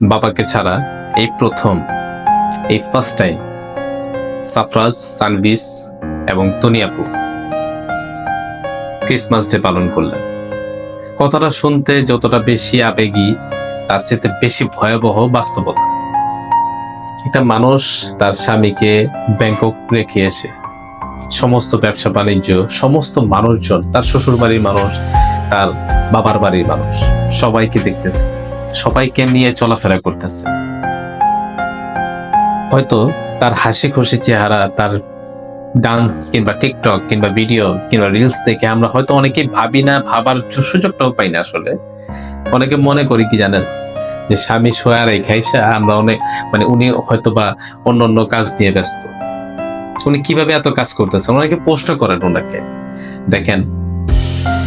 বাবাকে ছাড়া এই প্রথম, এই ফার্স্ট টাইম সাফরাজ সানভিস এবং তনিয়াপু ক্রিসমাস ডে পালন করলেন। কথাটা শুনতে যতটা বেশি আবেগী, তার চেয়ে বেশি ভয়াবহ বাস্তবতা। একটা মানুষ তার স্বামীকে ব্যাংকক রেখে এসে সমস্ত ব্যবসা বাণিজ্য, সমস্ত মানুষজন, তার শ্বশুর বাড়ির মানুষ, তার বাবার বাড়ির মানুষ, সবাইকে দেখতেছে। সবাইকে নিয়ে চলাফেরা করতেছে। হয়তো তার হাসি খুশি চেহারা, তার ডান্স কিংবা টিকটক কিংবা ভিডিও কিংবা রিলস দেখে আমরা হয়তো অনেকেই ভাবি না, ভাবার সুযোগটাও পাই না আসলে। অনেকে মনে করি কি জানেন? যে স্বামী সোয়া রেখাইসা আমরা অনেক মানে উনি হয়তো বা অন্য অন্য কাজ নিয়ে ব্যস্ত। উনি কীভাবে এত কাজ করতেছেন? অনেকে প্রশ্ন করেন ওনাকে। দেখেন,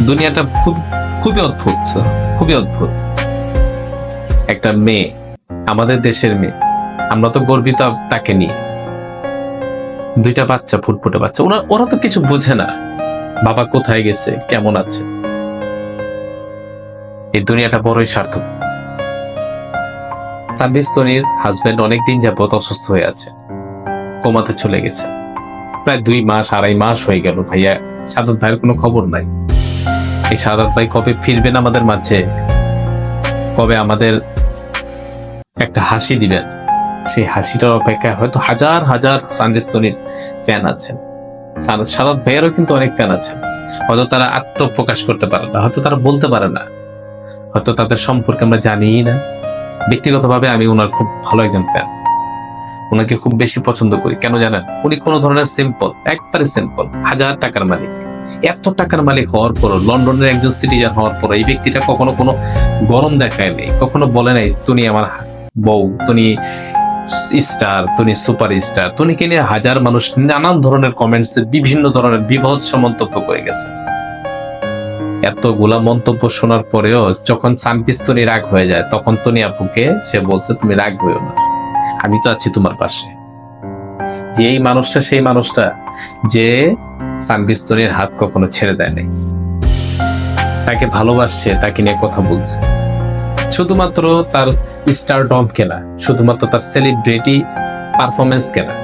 দুনিয়াটা খুব খুবই অদ্ভুত খুবই অদ্ভুত। একটা মেয়ে, আমাদের দেশের মেয়ে। আমরা তো গর্বিত তাকে নিয়ে। দুইটা বাচ্চা, ফুটফুটে বাচ্চা। ওরা ওরা তো কিছু বোঝে না। বাবা কোথায় গেছে, কেমন আছে? এই দুনিয়াটা বড়ই সার্থক। সার্ভিস তনির হাজবেন্ড অনেকদিন যাবত অসুস্থ হয়ে আছে। কোমাতে চলে গেছে। প্রায় দুই মাস, আড়াই মাস হয়ে গেল ভাইয়া। সাদাত ভাইয়ের কোনো খবর নাই। এই সাদাত ভাই কবে ফিরবেন আমাদের মাঝে? কবে আমাদের একটা হাসি দিবেন সেই হাসিটার অপেক্ষায় হয়তো হাজার হাজার সানরিস্তনির ফ্যান আছেন। সাদাত ভাইয়েরও কিন্তু অনেক ফ্যান আছেন। হয়তো তারা আত্মপ্রকাশ করতে পারে না, হয়তো তারা বলতে পারে না। হয়তো তাদের সম্পর্কে আমরা জানিই না। ব্যক্তিগতভাবে আমি ওনার খুব ভালো একজন ফ্যান ওনাকে খুব বেশি পছন্দ করি। কেন জানেন? উনি কোনো ধরনের সিম্পল একবারে সিম্পল হাজার টাকার মালিক। এত টাকার মালিক হওয়ার পরও লন্ডনের একজন সিটিজেন হওয়ার পর এই ব্যক্তিটা কখনো কোনো গরম দেখায় নেই, কখনো বলে নাই, তুমি আমার বউ, তুমি স্টার, তুমি সুপার স্টার তুনিকে নিয়ে হাজার মানুষ নানান ধরনের কমেন্টস বিভিন্ন ধরনের বিভৎস মন্তব্য করে গেছে। এতগুলা মন্তব্য শোনার পরেও যখন সানপিস্তনি রাগ হয়ে যায়, তখন তনি আপুকে সে বলছে, তুমি রাগ হইও না। আমি তো আছি তোমার পাশে। যে এই মানুষটা, সেই মানুষটা, যে সানপিস্তনির হাত কখনো ছেড়ে দেয় নাই। তাকে ভালোবাসছে, তাকে নিয়ে কথা বলছে। শুধুমাত্র তার স্টার ডম কেনা শুধুমাত্র তার সেলিব্রিটি পারফরমেন্স কেনা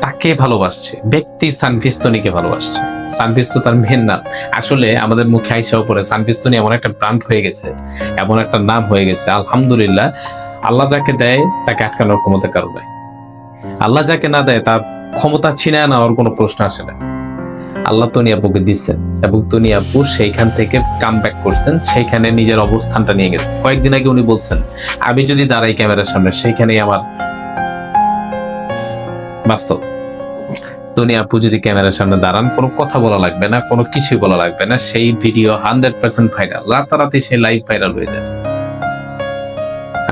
তাকে ভালোবাসছে, ব্যক্তি সানফিস্তনিকে ভালোবাসছে। সানফিস্ত তার মেন নাম। আসলে আমাদের মুখে আইসাও পরে সানফিস্তনি এমন একটা ব্রান্ড হয়ে গেছে, এমন একটা নাম হয়ে গেছে। আলহামদুলিল্লাহ, আল্লাহ যাকে দেয়, তাকে আটকানোর ক্ষমতা কারও নাই। আল্লাহ যাকে না দেয়, তার ক্ষমতা ছিনায় নেওয়ার কোনো প্রশ্ন আসে না। আল্লাহ তনি আপুকে দিচ্ছেন এবং তনি আপু সেইখান থেকে কাম ব্যাক করছেন, সেইখানে নিজের অবস্থানটা নিয়ে গেছেন। কয়েকদিন আগে উনি বলছেন, আমি যদি দাঁড়াই ক্যামেরার সামনে, সেইখানেই আমার বাস্তব। আপু যদি ক্যামেরার সামনে দাঁড়ান, কোনো কথা বলা লাগবে না, কোনো কিছুই বলা লাগবে না, সেই ভিডিও হান্ড্রেড পার্সেন্ট ভাইরাল রাতারাতি সেই লাইভ ভাইরাল হয়ে যায়।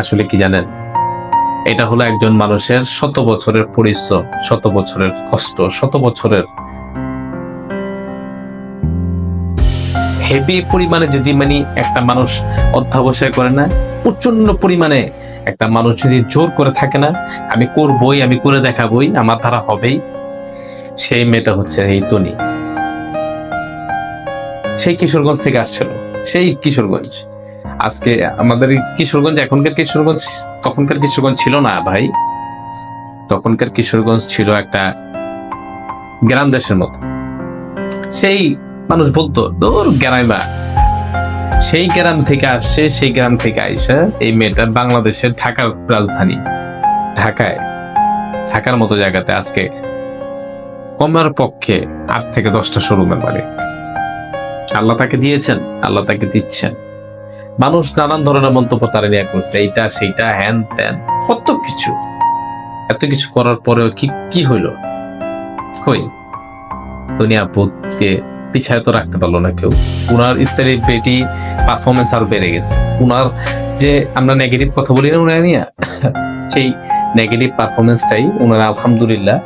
আসলে কি জানেন? এটা হলো একজন মানুষের শত বছরের পরিশ্রম, শত বছরের কষ্ট, শত বছরের হেভি পরিমাণে যদি মানে একটা মানুষ অধ্যাবসায় করে না প্রচণ্ড পরিমাণে একটা মানুষ যদি জোর করে থাকে না, আমি করবই, আমি করে দেখাবই, আমার দ্বারা হবেই। সেই মেয়েটা হচ্ছে এই তনি সেই কিশোরগঞ্জ থেকে আসছিল। সেই কিশোরগঞ্জ। আজকে আমাদের কিশোরগঞ্জ, এখনকার কিশোরগঞ্জ, তখনকার কিশোরগঞ্জ ছিল না ভাই। তখনকার কিশোরগঞ্জ ছিল একটা গ্রাম দেশের মতো। সেই মানুষ বলতো, দূর গ্রামা সেই গ্রাম থেকে আসছে, সেই গ্রাম থেকে আইসা এই মেয়েটা বাংলাদেশের ঢাকার রাজধানী, ঢাকায়। ঢাকার মতো জায়গাতে আজকে কমার পক্ষে আট থেকে দশটা শোরুমের মালিক। আল্লাহ তাকে দিয়েছেন, আল্লাহ তাকে দিচ্ছেন। মানুষ নানান ধরনের মন্তব্য তারা নিয়ে করছে, এইটা, সেইটা, হ্যান ত্যান, কত কিছু। এত কিছু করার পরেও কি কি হইল? কই? দুনিয়া বোধকে পিছায় তো রাখতে পারল না কেউ। উনার সেলিব্রিটি পারফরমেন্স আরও বেড়ে গেছে। উনার যে আমরা নেগেটিভ কথা বলি না উনার নিয়ে, সেই নেগেটিভ পারফরমেন্সটাই উনারা আলহামদুলিল্লাহ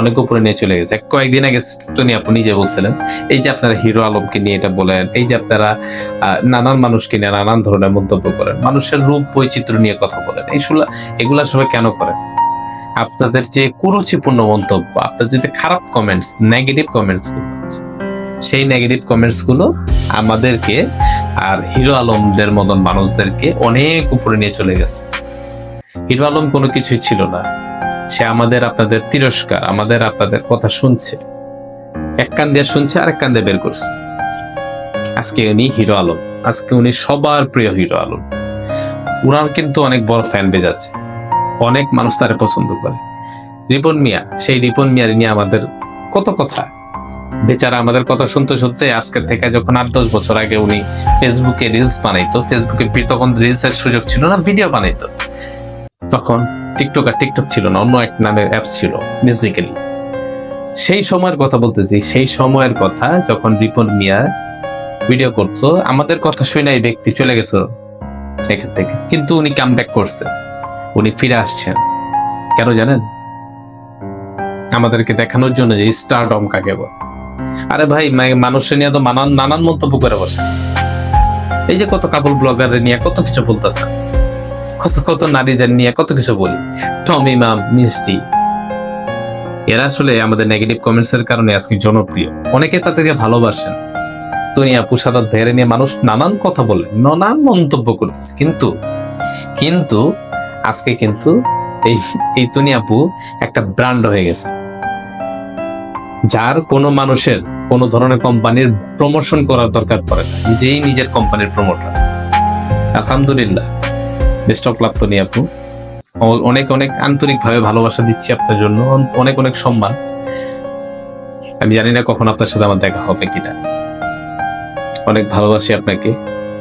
অনেক উপরে নিয়ে চলে গেছে। কয়েকদিন আগে টনি আপনি নিজে বলছিলেন, এই যে আপনারা হিরো আলমকে নিয়ে এটা বলেন, এই যে আপনারা নানান মানুষকে নিয়ে নানান ধরনের মন্তব্য করেন, মানুষের রূপ বৈচিত্র্য নিয়ে কথা বলেন এইগুলা এগুলা সবাই কেন করেন? আপনাদের যে কুরুচিপূর্ণ মন্তব্য, আপনাদের যে খারাপ কমেন্টস নেগেটিভ কমেন্টসগুলো আছে সেই নেগেটিভ কমেন্টসগুলো আমাদেরকে আর হিরো আলমদের মতন মানুষদেরকে অনেক উপরে নিয়ে চলে গেছে। হিরো আলম কোনো কিছুই ছিল না। সে আমাদের আপনাদের তিরস্কার, আমাদের আপনাদের কথা শুনছে। এক কান দিয়ে শুনছে আর এক কান দিয়ে বের করছে। আজকে উনি হিরো আলম। আজকে উনি সবার প্রিয় হিরো আলম। উনার কিন্তু অনেক বড় ফ্যান বেজ আছে। অনেক মানুষ তারে পছন্দ করে। রিপন মিয়া, সেই রিপন মিয়ার নিয়ে আমাদের কত কথা? বেচারা আমাদের কথা শুনতে শুনতে আজকে থেকে যখন আট, দশ বছর আগে উনি ফেসবুকে রিলস বানাইতো, ফেসবুকে তখন রিলসের সুযোগ ছিল না ভিডিও বানাইতো। তখন টিকটক আর টিকটক ছিল না, অন্য এক নামের অ্যাপস ছিল মিউজিক্যালি সেই সময়ের কথা বলতেছি, সেই সময়ের কথা যখন রিপন মিয়া ভিডিও করতো, আমাদের কথা শুনে এই ব্যক্তি চলে গেছে এখান থেকে। কিন্তু উনি কাম ব্যাক করছে, উনি ফিরে আসছেন। কেন জানেন? আমাদেরকে দেখানোর জন্য যে স্টারডম কাকে বলে। আরে ভাই মানুষের নিয়ে তো নানান নানান মন্তব্য করে বসে। এই যে কত কাপল ব্লগারের নিয়ে কত কিছু বলতেছে। কত কত নারীদের নিয়ে কত কিছু বলি। টমি মাম মিষ্টি। এরা আসলে আমাদের নেগেটিভ কমেন্টস এর কারণে আজকে জনপ্রিয়। অনেকে তাদেরকে ভালোবাসেন। দুনিয়া পুষাদার ধেরে নিয়ে মানুষ নানান কথা বলে, নানান মন্তব্য করতেছে। কিন্তু কিন্তু, আজকে কিন্তু এই এই তুনিয়াপু একটা ব্র্যান্ড হয়ে গেছে। যার কোনো মানুষের কোনো ধরনের কোম্পানির প্রমোশন করার দরকার পড়ে না। নিজেই নিজের কোম্পানির প্রমোটার আলহামদুলিল্লাহ। বেস্ট অফ লাভ তুনিয়াপু অ- অনেক অনেক আন্তরিকভাবে ভালোবাসা দিচ্ছি আপনার জন্য। অনেক অনেক সম্মান। আমি জানি না কখন আপনার সাথে আমার দেখা হবে কিনা। অনেক ভালোবাসি আপনাকে।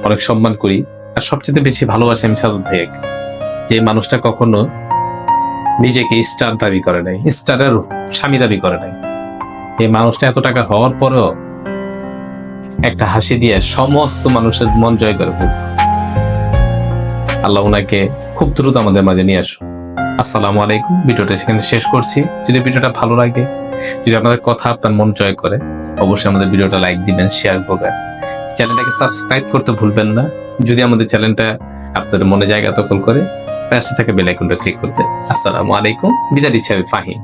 অনেক সম্মান করি। আর সবচেয়ে বেশি ভালোবাসি আমি সাদত ভাইয়াকে। যে মানুষটা কখনো নিজেকে স্টার দাবি করে নাই। স্টারের স্বামী দাবি করে নাই। এই মানুষটা এত টাকা হওয়ার পরেও একটা হাসি দিয়ে সমস্ত মানুষের মন জয় করে ফেলছে। আল্লাহ ওনাকে খুব দ্রুত আমাদের মাঝে নিয়ে আসুন আসসালামু আলাইকুম, ভিডিওটা সেখানে শেষ করছি। যদি ভিডিওটা ভালো লাগে, যদি আপনাদের কথা, আপনার মন জয় করে, অবশ্যই আমাদের ভিডিওটা লাইক দিবেন, শেয়ার করবেন। চ্যানেলটাকে সাবস্ক্রাইব করতে ভুলবেন না। যদি আমাদের চ্যানেলটা আপনাদের মনে জায়গা দখল করে, পাশে থেকে বেল ক্লিক করবে আসসালামু আলাইকুম, বিদায় দিচ্ছি আমি ফাহিম।